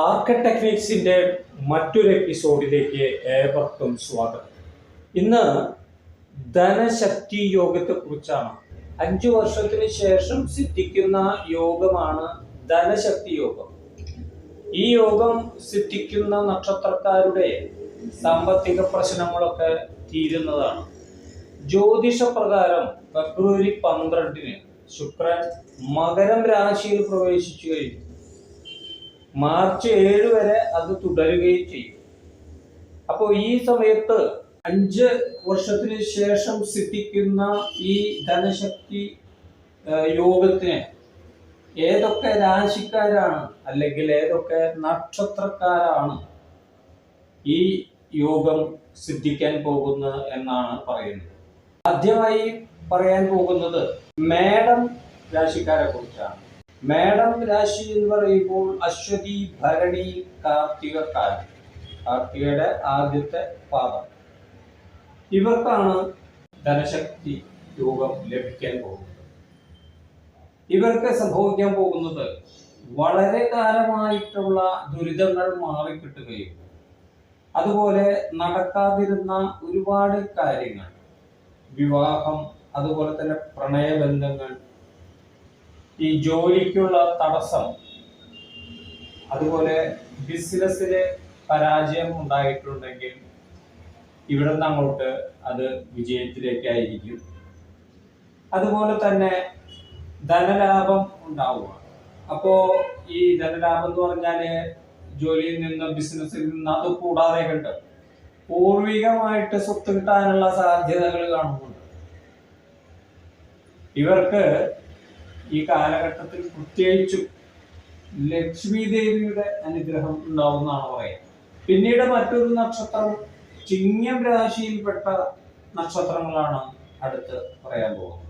ആർക്ക ടെക്നിക്സിന്റെ മറ്റൊരു എപ്പിസോഡിലേക്ക് ഏവർക്കും സ്വാഗതം. ഇന്ന് ധനശക്തി യോഗത്തെക്കുറിച്ചാണ് അഞ്ചു വർഷത്തിന് ശേഷം സിദ്ധിക്കുന്ന യോഗമാണ് ധനശക്തി യോഗം. ഈ യോഗം സിദ്ധിക്കുന്ന നക്ഷത്രക്കാരുടെ സാമ്പത്തിക പ്രശ്നങ്ങളൊക്കെ തീരുന്നതാണ്. ജ്യോതിഷ പ്രകാരം ഫെബ്രുവരി പന്ത്രണ്ടിന് ശുക്രൻ മകരം രാശിയിൽ പ്രവേശിച്ചു കഴിഞ്ഞു. മാർച്ച് ഏഴ് വരെ അത് തുടരുകയും ചെയ്യും. അപ്പോൾ ഈ സമയത്ത് അഞ്ച് വർഷത്തിന് ശേഷം സിദ്ധിക്കുന്ന ഈ ധനശക്തി യോഗത്തിന് ഏതൊക്കെ രാശിക്കാരാണ് അല്ലെങ്കിൽ ഏതൊക്കെ നക്ഷത്രക്കാരാണ് ഈ യോഗം സിദ്ധിക്കാൻ പോകുന്നത് എന്നാണ് പറയുന്നത്. ആദ്യമായി പറയാൻ പോകുന്നത് മേടം രാശിക്കാരെ കുറിച്ചാണ്. മേടം രാശി എന്ന് പറയുമ്പോൾ അശ്വതി ഭരണി കാർത്തിക കാലം കാർത്തികയുടെ ആദ്യത്തെ പാദം. ഇവർക്കാണ് ധനശക്തി യോഗം ലഭിക്കാൻ പോകുന്നത്. ഇവർക്ക് സംഭവിക്കാൻ പോകുന്നത് വളരെ കാലമായിട്ടുള്ള ദുരിതങ്ങൾ മാറിക്കിട്ടുകയും അതുപോലെ നടക്കാതിരുന്ന ഒരുപാട് കാര്യങ്ങൾ. വിവാഹം അതുപോലെ തന്നെ പ്രണയബന്ധങ്ങൾ ഈ ജോലിക്കുള്ള തടസ്സം അതുപോലെ ബിസിനസ്സിലെ പരാജയം ഉണ്ടായിട്ടുണ്ടെങ്കിൽ ഇവിടെ നിന്ന് അങ്ങോട്ട് അത് വിജയത്തിലേക്കായിരിക്കും. അതുപോലെ തന്നെ ധനലാഭം ഉണ്ടാവുക. അപ്പോ ഈ ധനലാഭം എന്ന് പറഞ്ഞാൽ ജോലിയിൽ നിന്ന് ബിസിനസ്സിൽ നിന്ന് അത് കൂടാതെ കണ്ട് പൂർവികമായിട്ട് സ്വത്ത് കിട്ടാനുള്ള സാധ്യതകൾ കാണുന്നുണ്ട്. ഇവർക്ക് ഈ കാലഘട്ടത്തിൽ പ്രത്യേകിച്ചും ലക്ഷ്മി ദേവിയുടെ അനുഗ്രഹം ഉണ്ടാവുന്നതാണ് പറയുന്നത്. പിന്നീട് മറ്റൊരു നക്ഷത്രം ചിങ്ങം രാശിയിൽപ്പെട്ട നക്ഷത്രങ്ങളാണ് അടുത്ത് പറയാൻ പോകുന്നത്.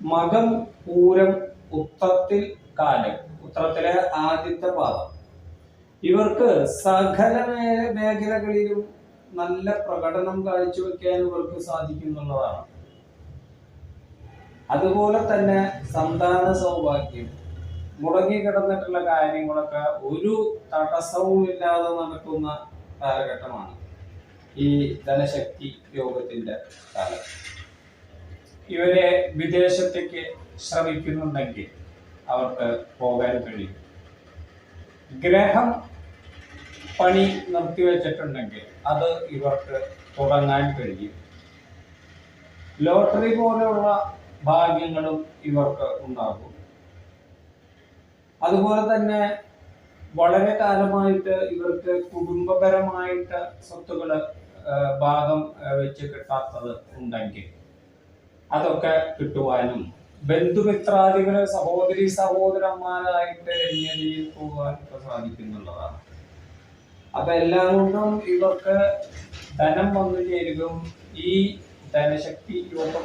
മകം പൂരം ഉത്തത്തിൽ കാലം ഉത്തരത്തിലെ ആദ്യത്തെ പാദം. ഇവർക്ക് സകല മേഖലകളിലും നല്ല പ്രകടനം കാഴ്ചവെക്കാൻ ഇവർക്ക് സാധിക്കുന്നുള്ളതാണ് അതുപോലെ തന്നെ സന്താന സൗഭാഗ്യം. മുടങ്ങി കിടന്നിട്ടുള്ള കാര്യങ്ങളൊക്കെ ഒരു തടസ്സവും ഇല്ലാതെ നടക്കുന്ന കാലഘട്ടമാണ് ഈ ധനശക്തി യോഗത്തിന്റെ കാലം. ഇവരെ വിദേശത്തേക്ക് ശ്രമിക്കുന്നുണ്ടെങ്കിൽ അവർക്ക് പോകാൻ കഴിയും. ഗ്രഹം പണി നിർത്തിവെച്ചിട്ടുണ്ടെങ്കിൽ അത് ഇവർക്ക് തുടങ്ങാൻ കഴിയും. ലോട്ടറി പോലെയുള്ള ഭാഗ്യങ്ങളും ഇവർക്ക് ഉണ്ടാകും. അതുപോലെ തന്നെ വളരെ കാലമായിട്ട് ഇവർക്ക് കുടുംബപരമായിട്ട് സ്വത്തുകൾ ഭാഗം വെച്ച് കിട്ടാത്തത് ഉണ്ടെങ്കിൽ അതൊക്കെ കിട്ടുവാനും ബന്ധുമിത്രാദികൾ സഹോദരി സഹോദരന്മാരായിട്ട് രമ്യതയിൽ പോകാനൊക്കെ സാധിക്കുന്നുള്ളതാണ്. അപ്പൊ എല്ലാം കൊണ്ടും ഇവർക്ക് ധനം വന്നു ചേരുകയും ഈ ധനശക്തി യോഗം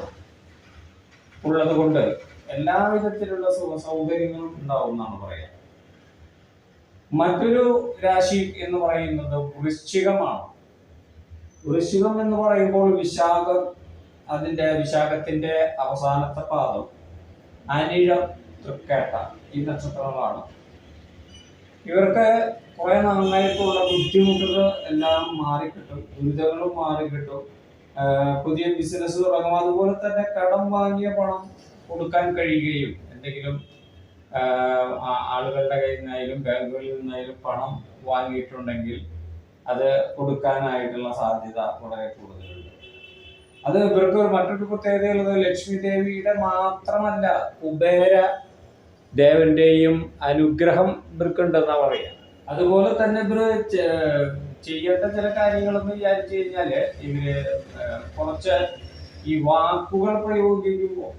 ഉള്ളത് കൊണ്ട് എല്ലാവിധത്തിലുള്ള സുഖ സൗകര്യങ്ങളും ഉണ്ടാവും എന്നാണ് പറയാം മറ്റൊരു രാശി എന്ന് പറയുന്നത് വൃശ്ചികമാണ്. വൃശ്ചികം എന്ന് പറയുമ്പോൾ വിശാഖം അതിന്റെ വിശാഖത്തിന്റെ അവസാനത്തെ പാദം അനിഴം തൃക്കേട്ട ഈ നക്ഷത്രങ്ങളാണ്. ഇവർക്ക് കുറെ നന്നായിട്ടുള്ള ബുദ്ധിമുട്ടുകൾ എല്ലാം മാറിക്കിട്ടും ദുരിതങ്ങളും മാറിക്കിട്ടും. പുതിയ ബിസിനസ് തുടങ്ങും. അതുപോലെ തന്നെ കടം വാങ്ങിയ പണം കൊടുക്കാൻ കഴിയുകയും എന്തെങ്കിലും ആളുകളുടെ കയ്യിൽ നിന്നായാലും ബാങ്കുകളിൽ നിന്നായാലും പണം വാങ്ങിയിട്ടുണ്ടെങ്കിൽ അത് കൊടുക്കാനായിട്ടുള്ള സാധ്യത വളരെ കൂടുതലുണ്ട്. അത് ഇവർക്ക് മറ്റൊരു പ്രത്യേകതയുള്ളത് ലക്ഷ്മി ദേവിയുടെ മാത്രമല്ല കുബേര ദേവന്റെയും അനുഗ്രഹം ഇവർക്കുണ്ടെന്നാ പറയാ അതുപോലെ തന്നെ ഇവർ ചെ- ചെയ്യേണ്ട ചില കാര്യങ്ങളെന്ന് വിചാരിച്ചു കഴിഞ്ഞാൽ ഇവർ കുറച്ച് ഈ വാക്കുകൾ പ്രയോഗിക്കുമ്പോൾ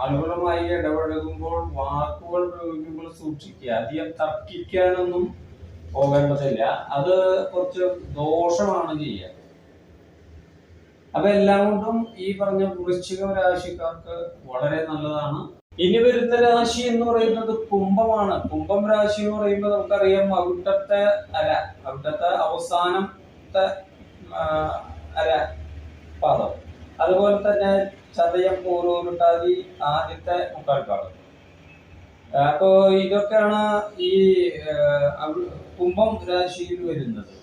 ആളുകളുമായി ഇടപഴകുമ്പോൾ വാക്കുകൾ പ്രയോഗിക്കുമ്പോൾ സൂക്ഷിക്കുക അധികം തർക്കിക്കാനൊന്നും പോകേണ്ടതില്ല. അത് കുറച്ച് ദോഷമാണ് ചെയ്യുക. അപ്പൊ എല്ലാം കൊണ്ടും ഈ പറഞ്ഞ വൃശ്ചിക രാശിക്കാർക്ക് വളരെ നല്ലതാണ്. ഇനി വരുന്ന രാശി എന്ന് പറയുന്നത് കുംഭമാണ്. കുംഭം രാശി എന്ന് പറയുമ്പോൾ നമുക്കറിയാം അവിടത്തെ അര അവിടത്തെ അവസാനത്തെ അര പാദം. അതുപോലെ തന്നെ ചതയം പൂർവമുണ്ടാകി ആദ്യത്തെ മുക്കാൽ പാദം. അപ്പോ ഇതൊക്കെയാണ് ഈ കുംഭം രാശിയിൽ വരുന്നത്.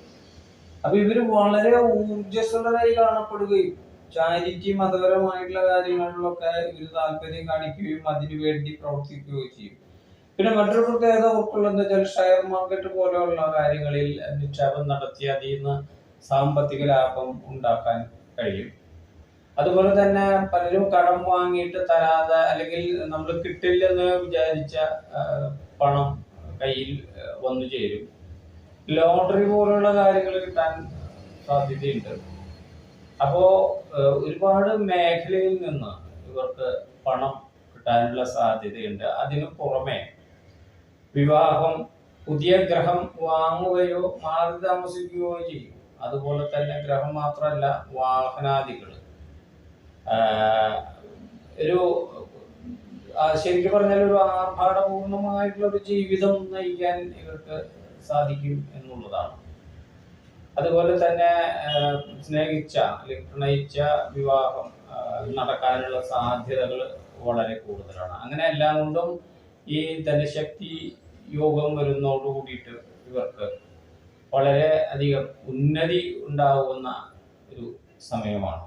അപ്പൊ ഇവർ വളരെ ഊർജസ്വലരായി കാണപ്പെടുകയും ചാരിറ്റി മതപരമായിട്ടുള്ള കാര്യങ്ങളിലൊക്കെ ഒരു താല്പര്യം കാണിക്കുകയും അതിനു വേണ്ടി പ്രവർത്തിക്കുകയും ചെയ്യും. പിന്നെ മറ്റൊരു പ്രത്യേകത ഉൾക്കൊള്ളുന്ന വെച്ചാൽ ഷെയർ മാർക്കറ്റ് പോലെയുള്ള കാര്യങ്ങളിൽ നിക്ഷേപം നടത്തി അതിൽ നിന്ന് സാമ്പത്തിക ലാഭം ഉണ്ടാക്കാൻ കഴിയും. അതുപോലെ തന്നെ പലരും കടം വാങ്ങിയിട്ട് തരാതെ അല്ലെങ്കിൽ നമ്മൾ കിട്ടില്ലെന്ന് വിചാരിച്ച പണം കയ്യിൽ വന്നു ചേരും. ലോട്ടറി പോലുള്ള കാര്യങ്ങൾ കിട്ടാൻ സാധ്യതയുണ്ട്. അപ്പോ ഒരുപാട് മേഖലയിൽ നിന്ന് ഇവർക്ക് പണം കിട്ടാനുള്ള സാധ്യതയുണ്ട്. അതിനു പുറമെ വിവാഹം പുതിയ ഗ്രഹം വാങ്ങുകയോ മാറി താമസിക്കുകയോ ചെയ്യും. അതുപോലെ തന്നെ ഗ്രഹം മാത്രമല്ല വാഹനാദികൾ. ഒരു ശരിക്കും പറഞ്ഞാൽ ഒരു ആർഭാടപൂർണമായിട്ടുള്ള ഒരു ജീവിതം നയിക്കാൻ ഇവർക്ക് സാധിക്കും എന്നുള്ളതാണ്. അതുപോലെ തന്നെ സ്നേഹിച്ച അല്ലെങ്കിൽ പ്രണയിച്ച വിവാഹം നടക്കാനുള്ള സാധ്യതകൾ വളരെ കൂടുതലാണ്. അങ്ങനെ എല്ലാം കൊണ്ടും ഈ ധനശക്തി യോഗം വരുന്നതോട് കൂടിയിട്ട് ഇവർക്ക് വളരെ അധികം ഉന്നതി ഉണ്ടാകുന്ന ഒരു സമയമാണ്.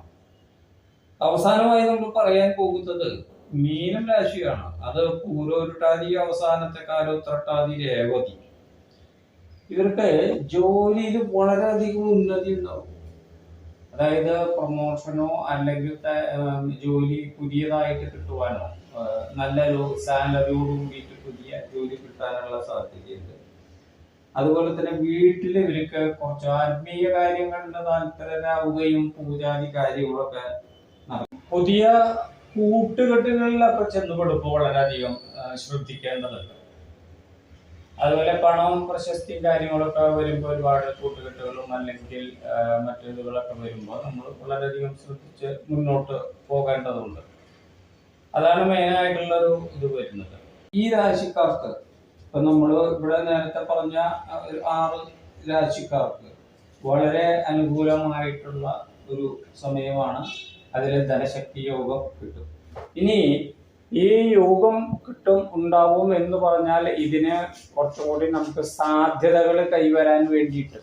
അവസാനമായി നമ്മൾ പറയാൻ പോകുന്നത് മീനം രാശിയാണ്. അത് പൂരോരുട്ടാതി അവസാനത്തെ കാലോ കാലോത്രട്ടാതി രേവതി. ഇവർക്ക് ജോലിയിൽ വളരെയധികം ഉന്നതി ഉണ്ടാവും. അതായത് പ്രൊമോഷനോ അല്ലെങ്കിൽ ജോലി പുതിയതായിട്ട് കിട്ടുവാനോ നല്ലൊരു സാലറിയോട് കൂടിയിട്ട് പുതിയ ജോലി കിട്ടാനുള്ള സാധ്യതയുണ്ട്. അതുപോലെ തന്നെ വീട്ടിൽ ഇവർക്ക് കുറച്ച് ആത്മീയ കാര്യങ്ങളുടെ താല്പര്യരാവുകയും പൂജാതി കാര്യങ്ങളൊക്കെ നടക്കും. പുതിയ കൂട്ടുകെട്ടുകളിലൊക്കെ ചെന്നുപെടുമ്പോൾ വളരെയധികം ശ്രദ്ധിക്കേണ്ടതുണ്ട്. അതുപോലെ പണവും പ്രശസ്തിയും കാര്യങ്ങളൊക്കെ വരുമ്പോൾ ഒരുപാട് കൂട്ടുകെട്ടുകളും അല്ലെങ്കിൽ മറ്റേതുകളൊക്കെ വരുമ്പോൾ നമ്മൾ വളരെയധികം ശ്രദ്ധിച്ച് മുന്നോട്ട് പോകേണ്ടതുണ്ട്. അതാണ് മെയിനായിട്ടുള്ള ഒരു ഇത് വരുന്നത്. ഈ രാശിക്കാർക്ക് ഇപ്പൊ നമ്മൾ ഇവിടെ നേരത്തെ പറഞ്ഞ ഒരു ആറ് രാശിക്കാർക്ക് വളരെ അനുകൂലമായിട്ടുള്ള ഒരു സമയമാണ്. അതിൽ ധനശക്തി യോഗം കിട്ടും. ഇനി ഈ യോഗം കിട്ടും ഉണ്ടാവും എന്ന് പറഞ്ഞാൽ ഇതിന് കുറച്ചുകൂടി നമുക്ക് സാധ്യതകൾ കൈവരാൻ വേണ്ടിയിട്ട്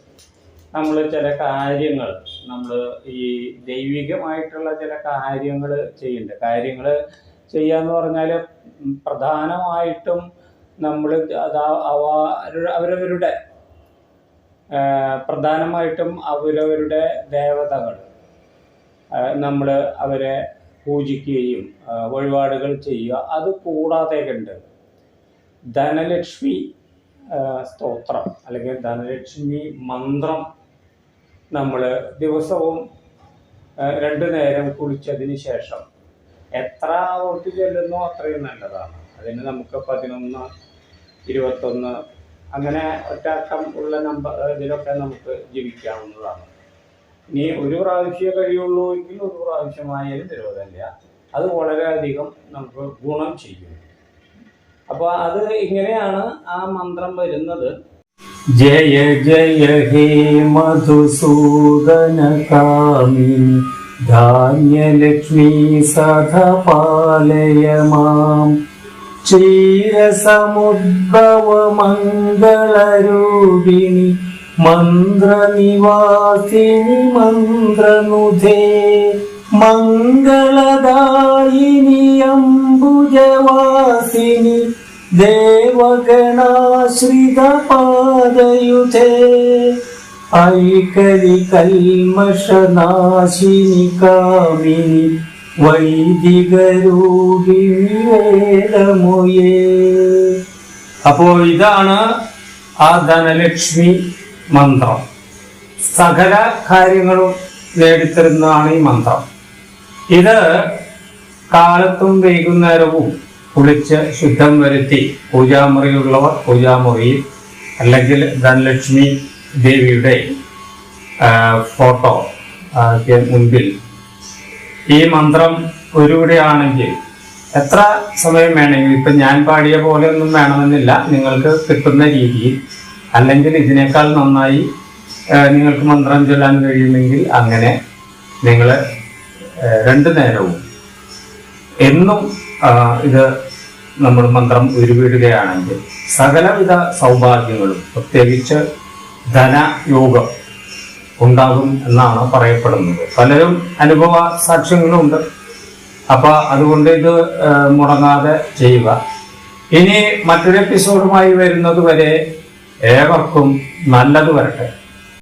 നമ്മൾ ചില കാര്യങ്ങൾ നമ്മൾ ഈ ദൈവികമായിട്ടുള്ള ചില കാര്യങ്ങൾ ചെയ്യുന്നുണ്ട്. കാര്യങ്ങൾ ചെയ്യാന്ന് പറഞ്ഞാൽ പ്രധാനമായിട്ടും നമ്മൾ അവരവരുടെ പ്രധാനമായിട്ടും അവരവരുടെ ദേവതകൾ നമ്മൾ അവരെ പൂജിക്കുകയും വഴിപാടുകൾ ചെയ്യുക. അത് കൂടാതെ കണ്ട് ധനലക്ഷ്മി സ്തോത്രം അല്ലെങ്കിൽ ധനലക്ഷ്മി മന്ത്രം നമ്മൾ ദിവസവും രണ്ടു നേരം കുളിച്ചതിന് ശേഷം എത്ര ആവർത്തി ചെല്ലുന്നോ അത്രയും നല്ലതാണ്. അതിന് നമുക്ക് പതിനൊന്ന് ഇരുപത്തൊന്ന് അങ്ങനെ ഒറ്റക്കം ഉള്ള നമ്പർ ഇതിലൊക്കെ നമുക്ക് ജീവിക്കാവുന്നതാണ്. ഇനി ഒരു പ്രാവശ്യമേ കഴിയുള്ളൂ എങ്കിൽ ഒരു പ്രാവശ്യമായാലും വിരോധമില്ല അത് വളരെയധികം നമുക്ക് ഗുണം ചെയ്യും. അപ്പോൾ അത് ഇങ്ങനെയാണ് ആ മന്ത്രം വരുന്നത്. ജയ ജയ ഹേ മധുസൂദന കാമിനി ധാന്യലക്ഷ്മി സദ പാലയ മാം ക്ഷീരസമുദ്ഭവ മംഗളരൂപിണി മന്ത്രനിവാസിനി മന്ത്രനുധേ മംഗളദായിനി അംബുജവാസിനി ദേവഗണാശ്രിത പാദയുധേ ഐകരി കൽമഷനാശിനി കാമിനി വൈദികരൂപിണി വേദമുയേ. അപ്പോ ഇതാണ് ആ ധനലക്ഷ്മി മന്ത്രം. സകല കാര്യങ്ങളും നേടിത്തരുന്നതാണ് ഈ മന്ത്രം. ഇത് കാലത്തും വൈകുന്നേരവും കുളിച്ച് ശുദ്ധം വരുത്തി പൂജാമുറിയുള്ളവർ പൂജാമുറിയിൽ അല്ലെങ്കിൽ ധനലക്ഷ്മി ദേവിയുടെ ഫോട്ടോ മുൻപിൽ. ഈ മന്ത്രം ഒരുവിടെയാണെങ്കിൽ എത്ര സമയം വേണമെങ്കിൽ ഇപ്പം ഞാൻ പാടിയ പോലെ ഒന്നും വേണമെന്നില്ല. നിങ്ങൾക്ക് കിട്ടുന്ന രീതിയിൽ അല്ലെങ്കിൽ ഇതിനേക്കാൾ നന്നായി നിങ്ങൾക്ക് മന്ത്രം ചൊല്ലാൻ കഴിയുമെങ്കിൽ അങ്ങനെ നിങ്ങൾ രണ്ടു നേരവും എന്നും ഇത് നമ്മൾ മന്ത്രം ഉരുവിടുകയാണെങ്കിൽ സകലവിധ സൗഭാഗ്യങ്ങളും പ്രത്യേകിച്ച് ധനയോഗം ഉണ്ടാകും എന്നാണ് പറയപ്പെടുന്നത്. പലരും അനുഭവ സാക്ഷ്യങ്ങളുണ്ട്. അപ്പൊ അതുകൊണ്ട് ഇത് മുടങ്ങാതെ ചെയ്യുക. ഇനി മറ്റൊരു എപ്പിസോഡുമായി വരുന്നത് വരെ ഏവർക്കും നല്ലത് വരട്ടെ.